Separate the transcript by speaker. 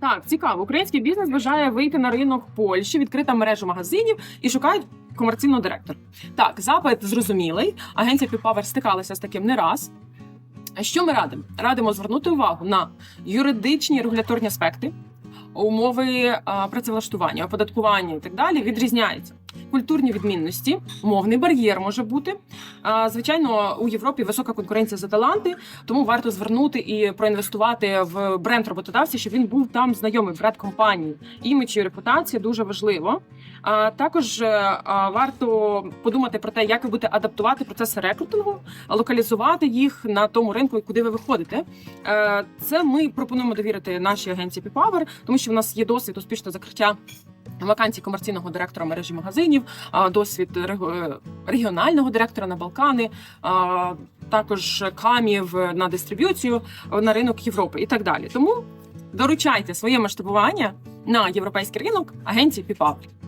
Speaker 1: Так, цікаво. Український бізнес бажає вийти на ринок Польщі, відкрита мережа магазинів і шукають комерційного директора. Так, запит зрозумілий. Агенція Піпавер стикалася з таким не раз. Що ми радимо? Радимо звернути увагу на юридичні регуляторні аспекти, умови а, працевлаштування, оподаткування і так далі відрізняються. Культурні відмінності, мовний бар'єр може бути. Звичайно, у Європі висока конкуренція за таланти, тому варто звернути і проінвестувати в бренд роботодавця, щоб він був там знайомий бренд компанії. Імідж і репутація дуже важливо. А також е, варто подумати про те, як ви будете адаптувати процеси рекрутингу, локалізувати їх на тому ринку, куди ви виходите. Е, Це ми пропонуємо довірити нашій агенції Піпавер, тому що в нас є досвід успішного закриття. Вакансій комерційного директора мережі магазинів, досвід е, регіонального директора на Балкани, також камів на дистриб'юцію на ринок Європи і так далі. Тому доручайте своє масштабування на європейський ринок агенції Піпавер.